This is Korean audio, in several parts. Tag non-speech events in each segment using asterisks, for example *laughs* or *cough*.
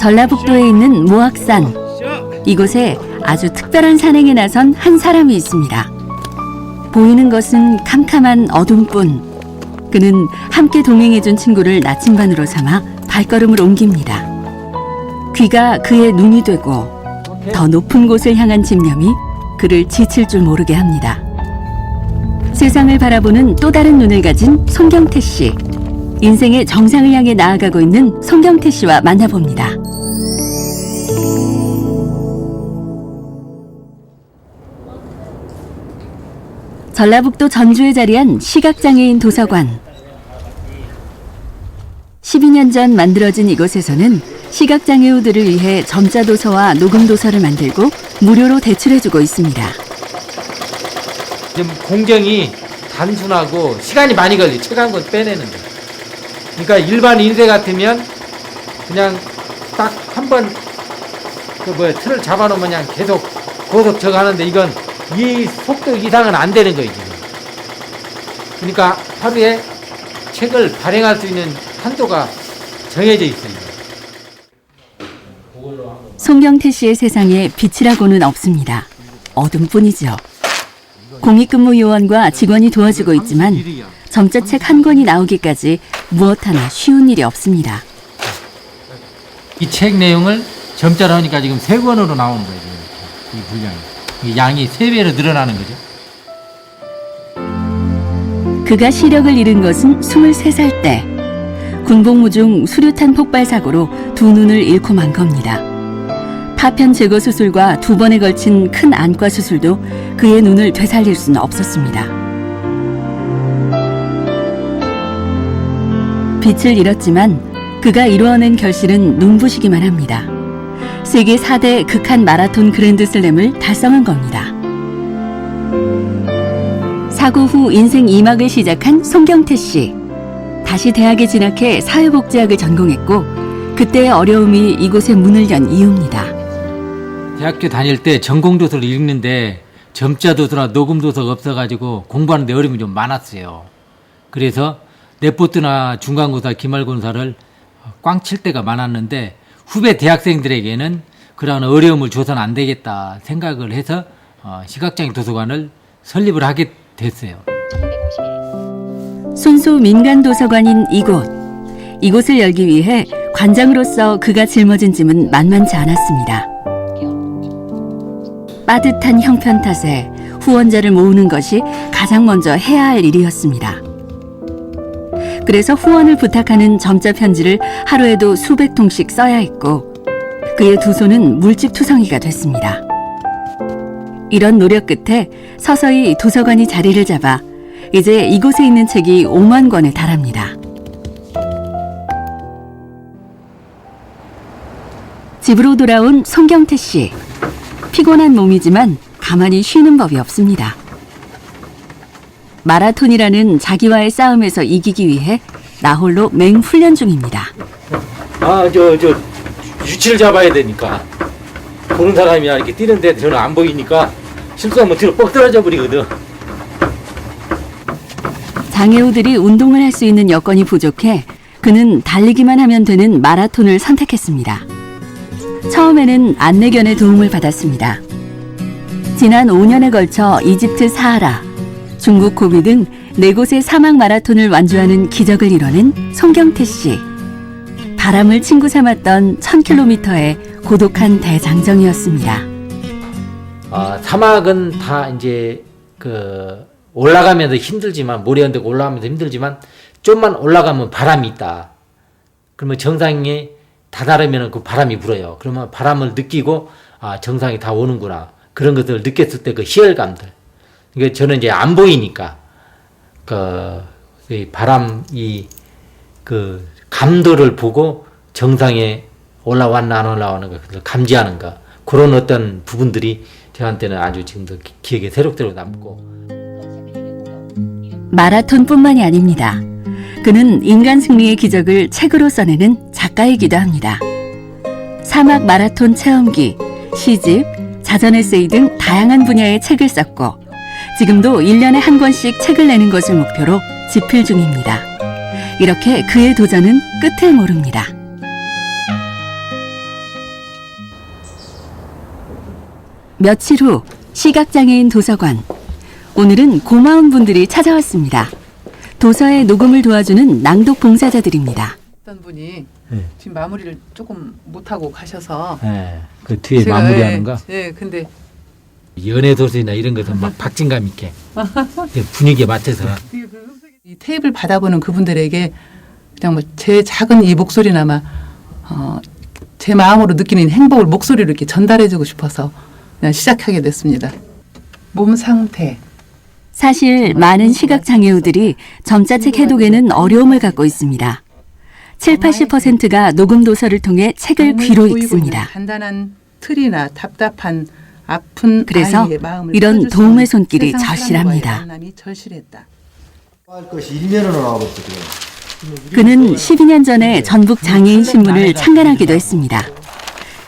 전라북도에 있는 모악산. 이곳에 아주 특별한 산행에 나선 한 사람이 있습니다. 보이는 것은 캄캄한 어둠뿐. 그는 함께 동행해준 친구를 나침반으로 삼아 발걸음을 옮깁니다. 귀가 그의 눈이 되고 더 높은 곳을 향한 집념이 그를 지칠 줄 모르게 합니다. 세상을 바라보는 또 다른 눈을 가진 손경태 씨. 인생의 정상을 향해 나아가고 있는 손경태 씨와 만나봅니다. 전라북도 전주에 자리한 시각장애인 도서관. 12년 전 만들어진 이곳에서는 시각장애우들을 위해 점자 도서와 녹음 도서를 만들고 무료로 대출해주고 있습니다. 공정이 단순하고 시간이 많이 걸리. 책한 권 빼내는데. 그러니까 일반 인쇄 같으면 그냥 딱 한 번 그 뭐야 틀을 잡아놓으면 그냥 계속 고속 저거 하는데 이건 이 속도 이상은 안 되는 거지. 지금. 그러니까 하루에 책을 발행할 수 있는 한도가 정해져 있어요. 송경태 씨의 세상에 빛이라고는 없습니다. 어둠뿐이죠. 공익근무 요원과 직원이 도와주고 있지만 점자책 한 권이 나오기까지 무엇 하나 쉬운 일이 없습니다. 이 책 내용을 점자로 하니까 지금 세 권으로 나오는 거예요. 지금. 이 분량이. 이 양이 세 배로 늘어나는 거죠. 그가 시력을 잃은 것은 23살 때. 군복무 중 수류탄 폭발 사고로 두 눈을 잃고 만 겁니다. 파편 제거 수술과 두 번에 걸친 큰 안과 수술도 그의 눈을 되살릴 수는 없었습니다. 빛을 잃었지만 그가 이루어낸 결실은 눈부시기만 합니다. 세계 4대 극한 마라톤 그랜드슬램을 달성한 겁니다. 사고 후 인생 2막을 시작한 송경태 씨. 다시 대학에 진학해 사회복지학을 전공했고 그때의 어려움이 이곳에 문을 연 이유입니다. 대학교 다닐 때 전공 도서를 읽는데 점자 도서나 녹음 도서가 없어가지고 공부하는데 어려움이 좀 많았어요. 그래서 내포트나 중간고사, 기말고사를 꽝 칠 때가 많았는데 후배 대학생들에게는 그러한 어려움을 줘서는 안 되겠다 생각을 해서 어, 시각장애 도서관을 설립을 하게 됐어요. 순수 민간 도서관인 이곳. 이곳을 열기 위해 관장으로서 그가 짊어진 짐은 만만치 않았습니다. 빠듯한 형편 탓에 후원자를 모으는 것이 가장 먼저 해야 할 일이었습니다. 그래서 후원을 부탁하는 점자 편지를 하루에도 수백 통씩 써야 했고 그의 두 손은 물집 투성이가 됐습니다. 이런 노력 끝에 서서히 도서관이 자리를 잡아 이제 이곳에 있는 책이 5만 권에 달합니다. 집으로 돌아온 송경태 씨. 피곤한 몸이지만 가만히 쉬는 법이 없습니다. 마라톤이라는 자기와의 싸움에서 이기기 위해 나홀로 맹훈련 중입니다. 아, 저, 저, 유치를 잡아야 되니까. 보는 사람이야 이렇게 뛰는데 저는 안 보이니까 실수하면 뒤로 뻑 떨어져 버리거든. 장애우들이 운동을 할 수 있는 여건이 부족해 그는 달리기만 하면 되는 마라톤을 선택했습니다. 처음에는 안내견의 도움을 받았습니다. 지난 5년에 걸쳐 이집트 사하라, 중국 고비 등 네 곳의 사막 마라톤을 완주하는 기적을 이뤄낸 송경태 씨. 바람을 친구 삼았던 1000km의 고독한 대장정이었습니다. 아, 사막은 다 이제 그 올라가면서 힘들지만 모래 언덕 올라가면서 힘들지만 좀만 올라가면 바람이 있다. 그러면 정상에 다다르면 그 바람이 불어요. 그러면 바람을 느끼고 아 정상에 다 오는구나 그런 것들을 느꼈을 때 그 희열감들. 이게 저는 이제 안 보이니까 그, 이 바람 이 그 감도를 보고 정상에 올라왔나 안 올라오는 것을 감지하는 거 그런 어떤 부분들이 저한테는 아주 지금도 기- 기억에 새록새록 남고. 마라톤뿐만이 아닙니다. 그는 인간 승리의 기적을 책으로 써내는 작가이기도 합니다. 사막 마라톤 체험기, 시집, 자전 에세이 등 다양한 분야의 책을 썼고 지금도 1년에 한 권씩 책을 내는 것을 목표로 집필 중입니다. 이렇게 그의 도전은 끝을 모릅니다. 며칠 후 시각장애인 도서관. 오늘은 고마운 분들이 찾아왔습니다. 도서의 녹음을 도와주는 낭독 봉사자들입니다. 했던 분이 네. 지금 마무리를 조금 못하고 가셔서 네, 그 뒤에 마무리하는가? 예, 예, 근데 연애 도서나 이런 것은 막 박진감 있게 분위기에 맞춰서 이 테이블 받아보는 그분들에게 그냥 뭐 제 작은 이 목소리나마 어, 제 마음으로 느끼는 행복을 목소리로 이렇게 전달해주고 싶어서 그냥 시작하게 됐습니다. 몸 상태, 사실 많은 시각 장애우들이 점자책 해독에는 어려움을 갖고 있습니다. 7, 80%가 녹음 도서를 통해 책을 귀로 읽습니다. 간단한 틀이나 답답한 아픈 그래서 아이의 마음을 이런 도움의 손길이 절실합니다. 그는 12년 전에 전북 장애인 신문을 창간하기도 했습니다.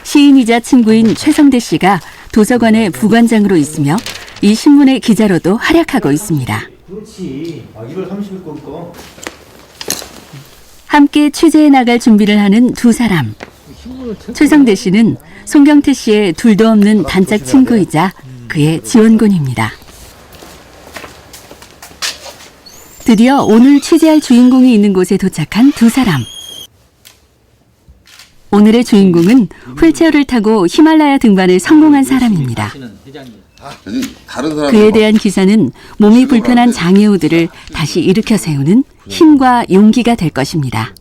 시인이자 친구인 최성대 씨가 도서관의 부관장으로 있으며 이 신문의 기자로도 활약하고 있습니다. 그렇지. 아 1월 30일 거니까. 함께 취재해 나갈 준비를 하는 두 사람. 최성대 씨는 송경태 씨의 둘도 없는 단짝 친구이자 그의 지원군입니다. 드디어 오늘 취재할 주인공이 있는 곳에 도착한 두 사람. 오늘의 주인공은 휠체어를 타고 히말라야 등반을 성공한 사람입니다. 그에 대한 기사는 몸이 불편한 장애우들을 다시 일으켜 세우는 힘과 용기가 될 것입니다.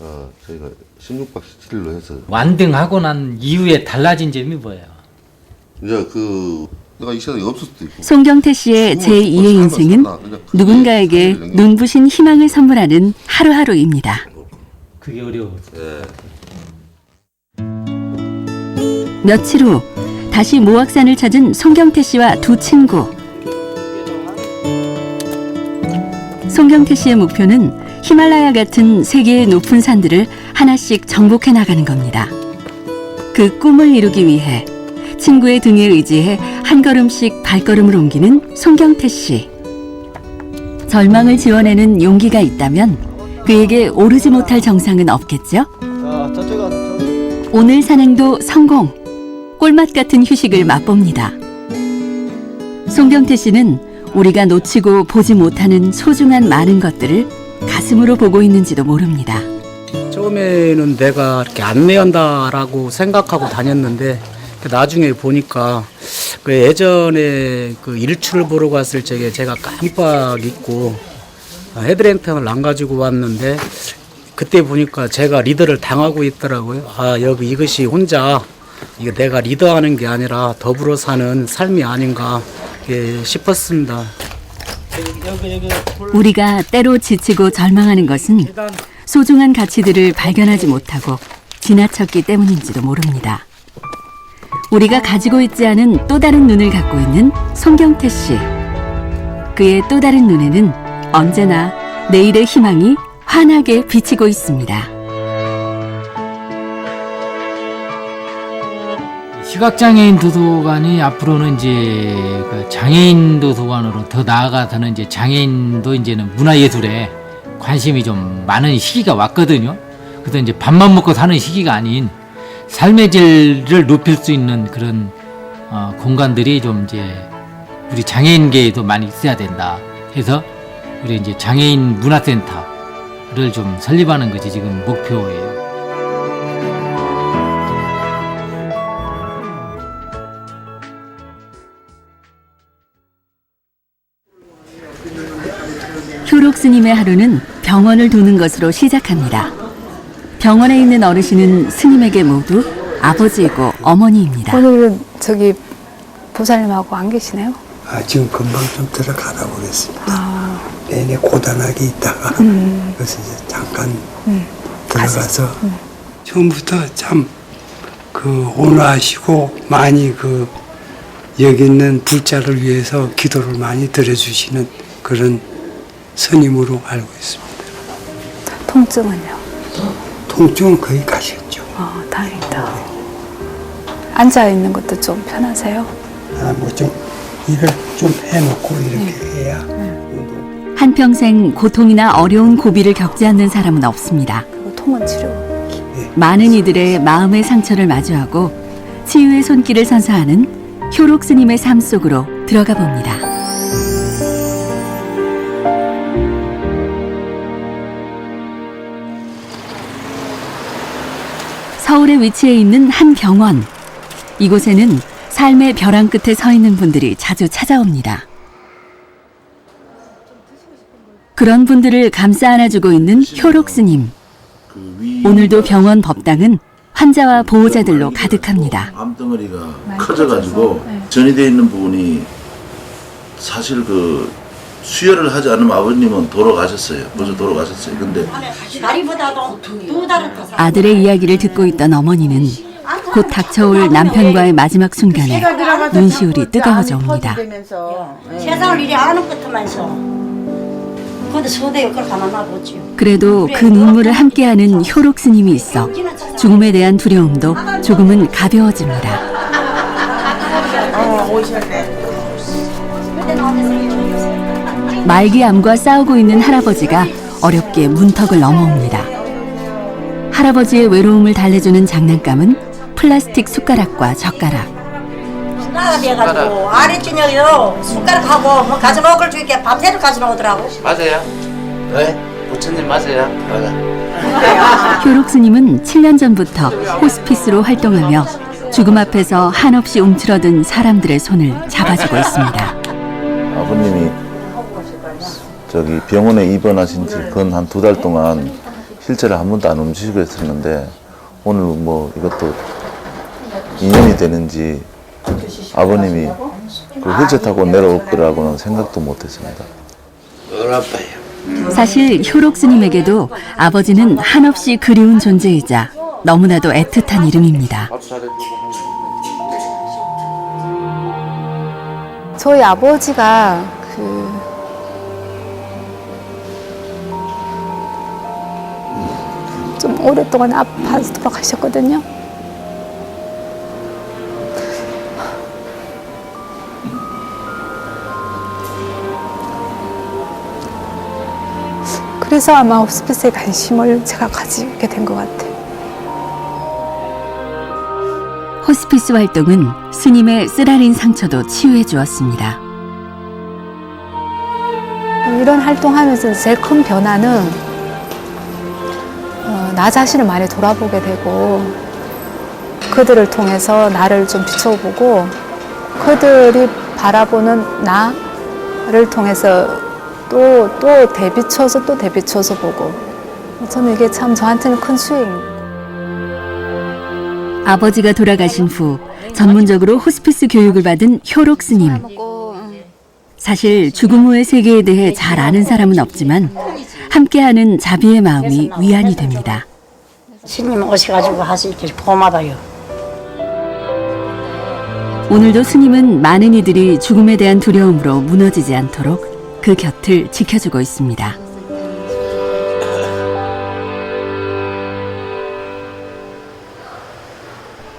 아, 저희가 16박 17일로 해서 완등하고 난 이후에 달라진 점이 뭐예요? 이제 그 내가 이 세상에 없을 수도 있고 송경태 씨의 제2의 인생은 누군가에게 눈부신 희망을 선물하는 하루하루입니다. 그게 어려워. 며칠 후 다시 모악산을 찾은 송경태 씨와 두 친구. 송경태 씨의 목표는 히말라야 같은 세계의 높은 산들을 하나씩 정복해 나가는 겁니다. 그 꿈을 이루기 위해 친구의 등에 의지해 한 걸음씩 발걸음을 옮기는 송경태 씨. 절망을 지원해는 용기가 있다면 그에게 오르지 못할 정상은 없겠죠? 오늘 산행도 성공. 꿀맛 같은 휴식을 맛봅니다. 송경태 씨는 우리가 놓치고 보지 못하는 소중한 많은 것들을 가슴으로 보고 있는지도 모릅니다. 처음에는 내가 이렇게 안내한다라고 생각하고 다녔는데 그 나중에 보니까 그 예전에 그 일출을 보러 갔을 적에 제가 깜빡 잊고 헤드랜턴을 안 가지고 왔는데 그때 보니까 제가 리더를 당하고 있더라고요. 아 여기 이것이 혼자 이게 내가 리더하는 게 아니라 더불어 사는 삶이 아닌가 예, 싶었습니다. 우리가 때로 지치고 절망하는 것은 소중한 가치들을 발견하지 못하고 지나쳤기 때문인지도 모릅니다. 우리가 가지고 있지 않은 또 다른 눈을 갖고 있는 송경태 씨. 그의 또 다른 눈에는 언제나 내일의 희망이 환하게 비치고 있습니다. 시각장애인 도서관이 앞으로는 이제 그 장애인 도서관으로 더 나아가서는 이제 장애인도 이제는 문화예술에 관심이 좀 많은 시기가 왔거든요. 그래서 이제 밥만 먹고 사는 시기가 아닌 삶의 질을 높일 수 있는 그런 어, 공간들이 좀 이제 우리 장애인계에도 많이 있어야 된다. 해서 우리 이제 장애인 문화센터를 좀 설립하는 것이 지금 목표예요. 효록 스님의 하루는 병원을 도는 것으로 시작합니다. 병원에 있는 어르신은 스님에게 모두 아버지이고 어머니입니다. 오늘은 저기 보살님하고 안 계시네요. 아, 지금 금방 좀 들어가라고 그랬습니다. 아, 내내 고단하게 있다가 음. 그래서 이제 잠깐 음. 들어가서 처음부터 참 그 온화하시고 많이 그 여기 있는 불자를 위해서 기도를 많이 드려주시는 그런 스님으로 알고 있습니다. 통증은요? 통증은 거의 가셨죠. 아, 다행이다. 앉아 있는 것도 좀 편하세요? 아, 뭐좀 일을 좀 해놓고 이렇게 해야 운동. 한평생 고통이나 어려운 고비를 겪지 않는 사람은 없습니다. 그리고 통은 치료. 많은 이들의 마음의 상처를 마주하고 치유의 손길을 선사하는 효록 스님의 삶 속으로 들어가 봅니다. 서울에 위치해 있는 한 병원. 이곳에는 삶의 벼랑 끝에 서 있는 분들이 자주 찾아옵니다. 그런 분들을 감싸 안아주고 있는 효록 스님. 오늘도 병원 법당은 환자와 보호자들로 가득합니다. 암덩어리가 커져가지고 전이되어 있는 부분이 사실 그 수혈을 하지 않으면 아버님은 돌아가셨어요. 벌써 돌아가셨어요. 근데 다리보다도 두 달은 더 살. 아들의 이야기를 듣고 있던 어머니는 곧 닥쳐올 남편과의 마지막 순간에 눈시울이 뜨거워져 옵니다. 세상을 이리 아는 것만서. 근데 소대에 그걸 가만 놔보지요. 그래도 그 눈물을 함께하는 효록 스님이 있어 죽음에 대한 두려움도 조금은 가벼워집니다. 말기암과 싸우고 있는 할아버지가 어렵게 문턱을 넘어옵니다. 할아버지의 외로움을 달래주는 장난감은 플라스틱 숟가락과 젓가락. 나가 돼가지고 아래쪽에요 숟가락하고 뭐 가져놓을 걸 주니까 밤새를 가져놓더라고. 맞아요. 네? 부처님 맞아요. 효록 스님은 7년 전부터 호스피스로 활동하며 죽음 앞에서 한없이 움츠러든 사람들의 손을 잡아주고 있습니다. 아버님이 저기 병원에 입원하신 지건한두 달 동안 실제로 한 번도 안 움직이고 있었는데 오늘 뭐 이것도 인연이 되는지 아버님이 그 휠체어 타고 내려올 거라고는 생각도 못 했습니다. 사실 효록 스님에게도 아버지는 한없이 그리운 존재이자 너무나도 애틋한 이름입니다. 저희 아버지가 그 오랫동안 아파서 돌아가셨거든요. 그래서 아마 호스피스에 관심을 제가 가지게 된 것 같아요. 호스피스 활동은 스님의 쓰라린 상처도 치유해 주었습니다. 이런 활동하면서 제일 큰 변화는 어, 나 자신을 많이 돌아보게 되고 그들을 통해서 나를 좀 비춰보고 그들이 바라보는 나를 통해서 또, 또 대비쳐서 또 대비쳐서 보고 저는 이게 참 저한테는 큰 수행입니다. 아버지가 돌아가신 후 전문적으로 호스피스 교육을 받은 효록 스님. 사실 죽음 후의 세계에 대해 잘 아는 사람은 없지만 함께하는 자비의 마음이 위안이 됩니다. 스님 오셔가지고 하시니까 고마워요. 오늘도 스님은 많은 이들이 죽음에 대한 두려움으로 무너지지 않도록 그 곁을 지켜주고 있습니다.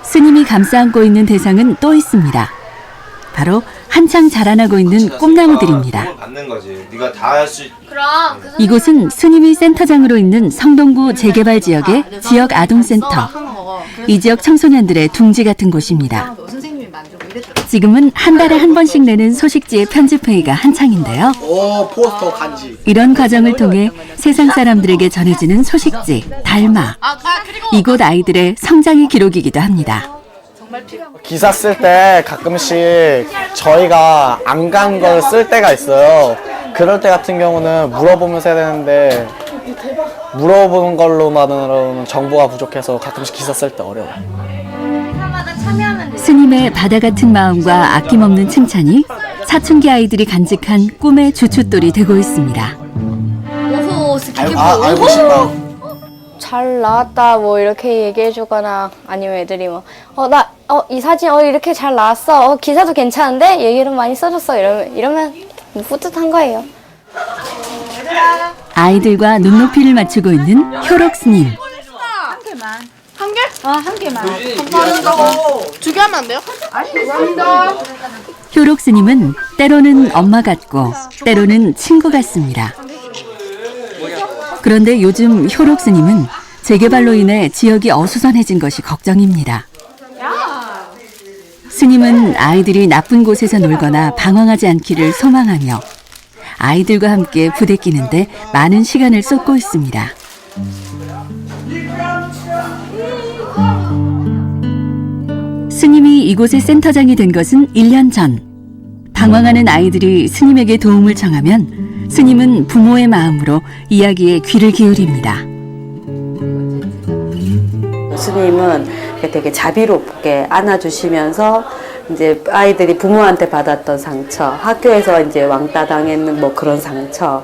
스님이 감싸 안고 있는 대상은 또 있습니다. 바로 한창 자라나고 있는 꿈나무들입니다. 받는 거지. 네가 다 할 수. 이곳은 스님이 센터장으로 있는 성동구 재개발 지역의 지역 아동센터. 이 지역 청소년들의 둥지 같은 곳입니다. 지금은 한 달에 한 번씩 내는 소식지의 편집 회의가 한창인데요. 오 포스터 간지. 이런 과정을 통해 세상 사람들에게 전해지는 소식지, 달마. 이곳 아이들의 성장의 기록이기도 합니다. 기사 쓸 때 가끔씩 저희가 안 간 걸 쓸 때가 있어요. 그럴 때 같은 경우는 물어보면서 해야 되는데 물어보는 걸로만으로는 정보가 부족해서 가끔씩 기사 쓸 때 어려워요. 스님의 바다 같은 마음과 아낌없는 칭찬이 사춘기 아이들이 간직한 꿈의 주춧돌이 되고 있습니다. 아, 알고 싶다. 잘 나왔다 뭐 이렇게 얘기해 주거나 아니면 애들이 뭐 어 나 어 이 사진 어 이렇게 잘 나왔어. 어 기사도 괜찮은데? 얘기를 많이 써줬어. 이러면 이러면 뿌듯한 거예요. 아이들과 눈높이를 맞추고 있는 효록 스님. 효록 스님은 때로는 엄마 같고 때로는 친구 같습니다. 그런데 요즘 효록 스님은 재개발로 인해 지역이 어수선해진 것이 걱정입니다. 스님은 아이들이 나쁜 곳에서 놀거나 방황하지 않기를 소망하며 아이들과 함께 부대끼는데 많은 시간을 쏟고 있습니다. 스님이 이곳의 센터장이 된 것은 1년 전. 방황하는 아이들이 스님에게 도움을 청하면 스님은 부모의 마음으로 이야기에 귀를 기울입니다. 스님은 되게 자비롭게 안아주시면서 이제 아이들이 부모한테 받았던 상처, 학교에서 이제 왕따 당했는 뭐 그런 상처,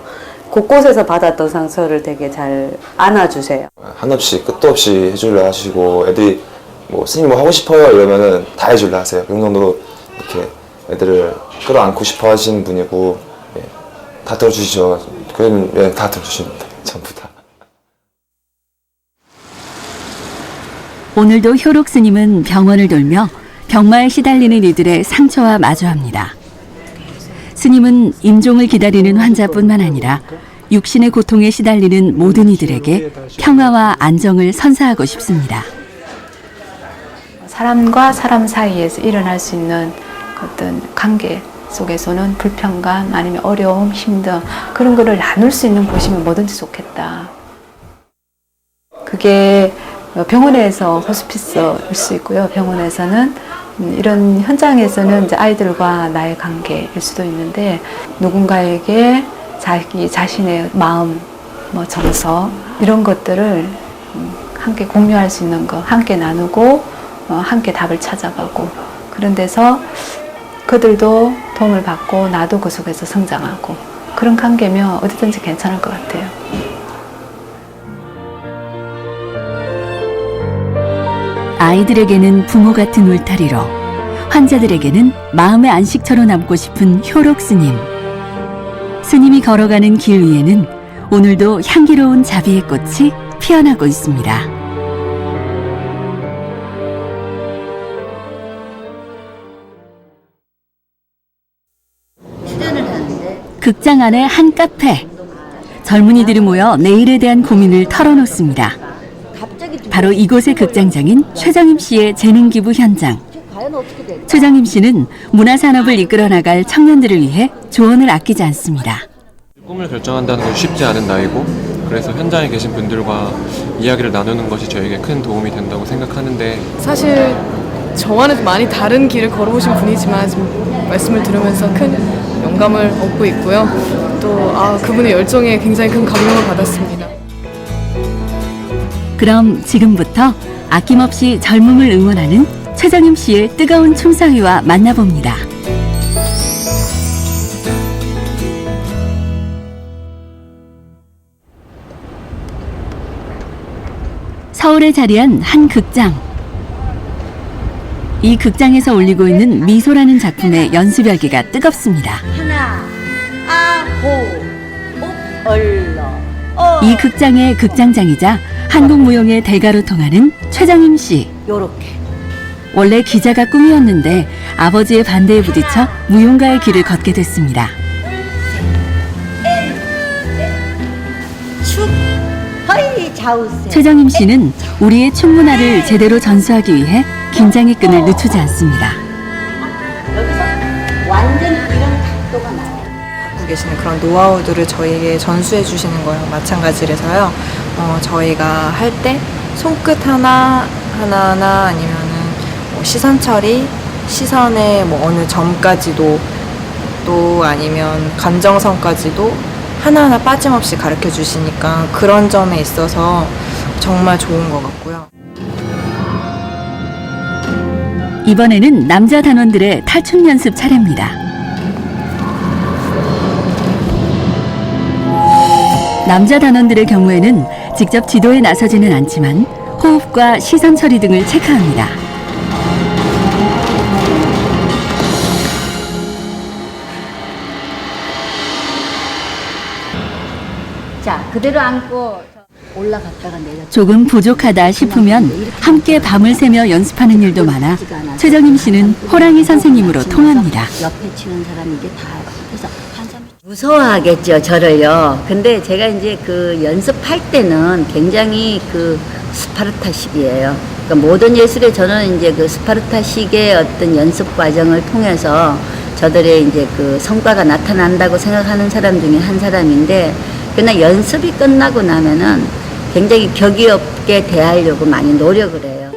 곳곳에서 받았던 상처를 되게 잘 안아주세요. 한없이 끝도 없이 해주려 하시고 애들이 뭐 스님 뭐 하고 싶어요 이러면은 다 해주려 하세요. 그 정도로 이렇게 애들을 끌어안고 싶어 하시는 분이고 예, 다 들어주시죠. 그러면 예, 다 들어주십니다. *laughs* 전부 다. 오늘도 효록 스님은 병원을 돌며 병마에 시달리는 이들의 상처와 마주합니다. 스님은 임종을 기다리는 환자뿐만 아니라 육신의 고통에 시달리는 모든 이들에게 평화와 안정을 선사하고 싶습니다. 사람과 사람 사이에서 일어날 수 있는 그 어떤 관계 속에서는 불평감 아니면 어려움, 힘든 그런 거를 나눌 수 있는 곳이면 뭐든지 좋겠다. 그게 병원에서 호스피스일 수 있고요. 병원에서는 음, 이런 현장에서는 이제 아이들과 나의 관계일 수도 있는데 누군가에게 자기 자신의 마음, 뭐 정서 이런 것들을 음, 함께 공유할 수 있는 거, 함께 나누고 어, 함께 답을 찾아가고 그런 데서 그들도 도움을 받고 나도 그 속에서 성장하고 그런 관계면 어디든지 괜찮을 것 같아요. 아이들에게는 부모 같은 울타리로, 환자들에게는 마음의 안식처로 남고 싶은 효록 스님. 스님이 걸어가는 길 위에는 오늘도 향기로운 자비의 꽃이 피어나고 있습니다. 극장 안에 한 카페. 젊은이들이 모여 내일에 대한 고민을 털어놓습니다. 바로 이곳의 극장장인 최정임 씨의 재능 기부 현장. 최정임 씨는 문화산업을 이끌어 나갈 청년들을 위해 조언을 아끼지 않습니다. 꿈을 결정한다는 건 쉽지 않은 나이고 그래서 현장에 계신 분들과 이야기를 나누는 것이 저에게 큰 도움이 된다고 생각하는데 사실 저와는 많이 다른 길을 걸어오신 분이지만 지금 말씀을 들으면서 큰 영감을 얻고 있고요. 또 아, 그분의 열정에 굉장히 큰 감명을 받았습니다. 그럼 지금부터 아낌없이 젊음을 응원하는 최정임 씨의 뜨거운 춤사위와 만나봅니다. 서울에 자리한 한 극장. 이 극장에서 올리고 있는 미소라는 작품의 연습 열기가 뜨겁습니다. 하나, 아호, 옥, 얼러. 어. 이 극장의 극장장이자 한국 무용의 대가로 통하는 최정임 씨. 요렇게. 원래 기자가 꿈이었는데 아버지의 반대에 부딪혀 무용가의 길을 걷게 됐습니다. 축, 허이, 좌우세. 최정임 씨는 우리의 춤 문화를 제대로 전수하기 위해 긴장의 끈을 늦추지 않습니다. 여기서 완전 이런 각도가 나와요. 갖고 계시는 그런 노하우들을 저희에게 전수해 주시는 거랑 마찬가지라서요. 어, 저희가 할 때 손끝 하나 하나하나 아니면은 뭐 시선 처리, 시선의 뭐 어느 점까지도 또 아니면 감정선까지도 하나하나 빠짐없이 가르쳐 주시니까 그런 점에 있어서 정말 좋은 것 같고요. 이번에는 남자 단원들의 탈춤 연습 차례입니다. 남자 단원들의 경우에는 직접 지도에 나서지는 않지만 호흡과 시선 처리 등을 체크합니다. 자, 그대로 내려. 조금 부족하다 싶으면 함께 밤을 새며 연습하는 일도 많아 최정임 씨는 호랑이 선생님으로 통합니다. 옆에 치는 사람이 이게 다 그래서 무서워하겠죠, 저를요. 근데 제가 이제 그 연습할 때는 굉장히 그 스파르타식이에요. 그러니까 모든 예술에 저는 이제 그 스파르타식의 어떤 연습 과정을 통해서 저들의 이제 그 성과가 나타난다고 생각하는 사람 중에 한 사람인데 그러나 연습이 끝나고 나면은 굉장히 격이 없게 대하려고 많이 노력을 해요.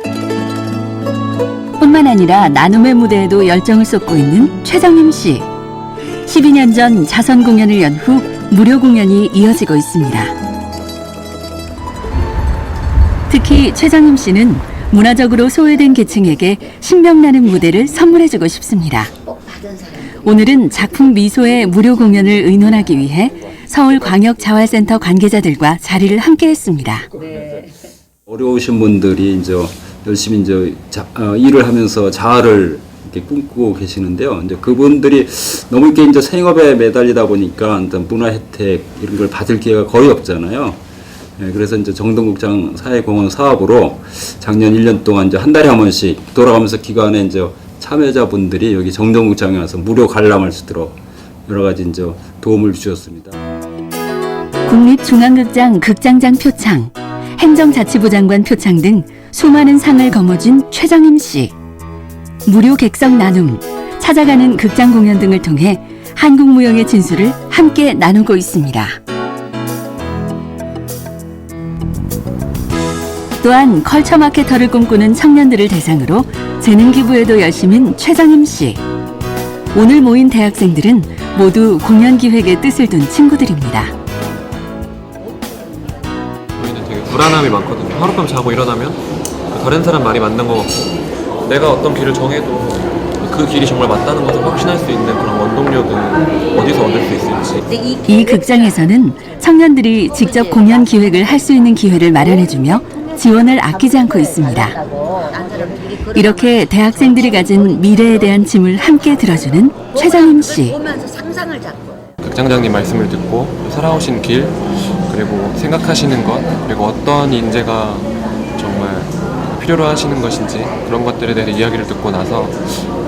뿐만 아니라 나눔의 무대에도 열정을 쏟고 있는 최정임 씨. 12년 전 자선 공연을 연 후 무료 공연이 이어지고 있습니다. 특히 최정임 씨는 문화적으로 소외된 계층에게 신명나는 무대를 선물해주고 싶습니다. 오늘은 작품 미소의 무료 공연을 의논하기 위해 서울광역자활센터 관계자들과 자리를 함께했습니다. 어려우신 분들이 이제 열심히 이제 자, 어, 일을 하면서 자아를 이렇게 꿈꾸고 계시는데요. 이제 그분들이 너무 이렇게 이제 생업에 매달리다 보니까 일단 문화 혜택 이런 걸 받을 기회가 거의 없잖아요. 예, 그래서 이제 정동국장 사회공헌 사업으로 작년 1년 동안 이제 한 달에 한 번씩 돌아가면서 기간에 이제 참여자분들이 여기 정동국장에 와서 무료 관람할 수 있도록 여러 가지 이제 도움을 주셨습니다. 국립중앙극장 극장장 표창, 행정자치부 장관 표창 등 수많은 상을 거머쥔 최정임 씨. 무료 객석 나눔, 찾아가는 극장 공연 등을 통해 한국 무용의 진수를 함께 나누고 있습니다. 또한 컬처 마케터를 꿈꾸는 청년들을 대상으로 재능 기부에도 열심인 최정임 씨. 오늘 모인 대학생들은 모두 공연 기획에 뜻을 둔 친구들입니다. 불안함이 많거든요. 하룻밤 자고 일어나면 다른 사람 말이 맞는 것 같고 내가 어떤 길을 정해도 그 길이 정말 맞다는 것을 확신할 수 있는 그런 원동력은 어디서 얻을 수 있을지 이 극장에서는 청년들이 직접 공연 기획을 할 수 있는 기회를 마련해주며 지원을 아끼지 않고 있습니다. 이렇게 대학생들이 가진 미래에 대한 짐을 함께 들어주는 최정임 씨. 극장장님 말씀을 듣고 살아오신 길 그리고 생각하시는 것 그리고 어떤 인재가 정말 필요로 하시는 것인지 그런 것들에 대해서 이야기를 듣고 나서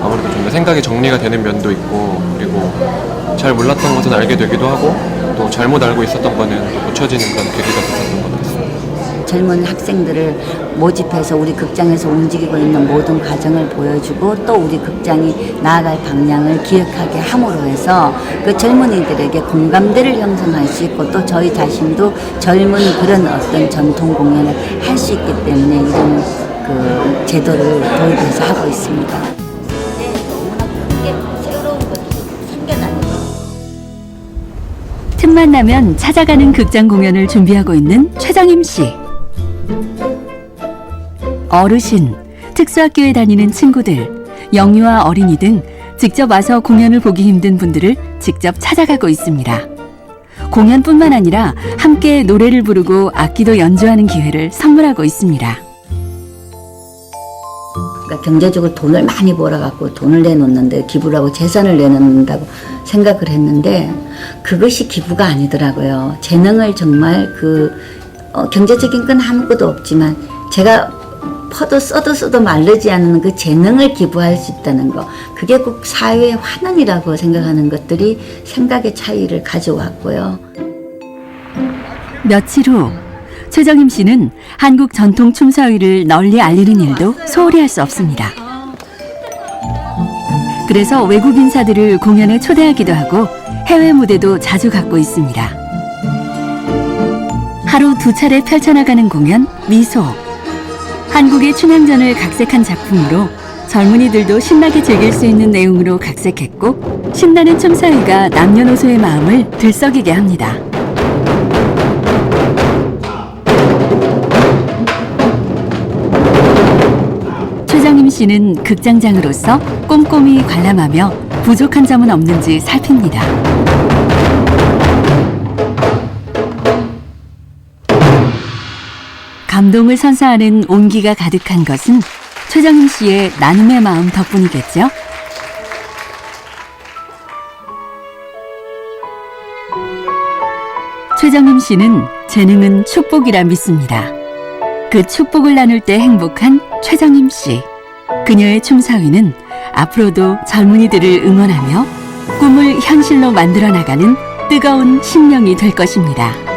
아무래도 좀 더 생각이 정리가 되는 면도 있고 그리고 잘 몰랐던 것은 알게 되기도 하고 또 잘못 알고 있었던 거는 또 고쳐지는 그런 계기가 됐었던 것 같습니다. 젊은 학생들을 모집해서 우리 극장에서 움직이고 있는 모든 과정을 보여주고 또 우리 극장이 나아갈 방향을 기획하게 함으로 해서 그 젊은이들에게 공감대를 형성할 수 있고 또 저희 자신도 젊은 그런 어떤 전통 공연을 할 수 있기 때문에 이런 그 제도를 도입해서 하고 있습니다. 틈만 나면 찾아가는 극장 공연을 준비하고 있는 최정임 씨. 어르신, 특수학교에 다니는 친구들, 영유아 어린이 등 직접 와서 공연을 보기 힘든 분들을 직접 찾아가고 있습니다. 공연뿐만 아니라 함께 노래를 부르고 악기도 연주하는 기회를 선물하고 있습니다. 그러니까 경제적으로 돈을 많이 벌어갖고 돈을 내놓는데 기부를 하고 재산을 내놓는다고 생각을 했는데 그것이 기부가 아니더라고요. 재능을 정말 그 어, 경제적인 건 아무것도 없지만 제가 퍼도 써도 써도 마르지 않는 그 재능을 기부할 수 있다는 거 그게 꼭 사회의 환원이라고 생각하는 것들이 생각의 차이를 가져왔고요. 며칠 후 최정임 씨는 한국 전통 춤사위를 널리 알리는 일도 소홀히 할 수 없습니다. 그래서 외국 인사들을 공연에 초대하기도 하고 해외 무대도 자주 갖고 있습니다. 하루 두 차례 펼쳐나가는 공연 미소. 한국의 춘향전을 각색한 작품으로 젊은이들도 신나게 즐길 수 있는 내용으로 각색했고 신나는 춤사위가 남녀노소의 마음을 들썩이게 합니다. 최정임 씨는 극장장으로서 꼼꼼히 관람하며 부족한 점은 없는지 살핍니다. 감동을 선사하는 온기가 가득한 것은 최정임 씨의 나눔의 마음 덕분이겠죠? 최정임 씨는 재능은 축복이라 믿습니다. 그 축복을 나눌 때 행복한 최정임 씨. 그녀의 춤사위는 앞으로도 젊은이들을 응원하며 꿈을 현실로 만들어 나가는 뜨거운 신명이 될 것입니다.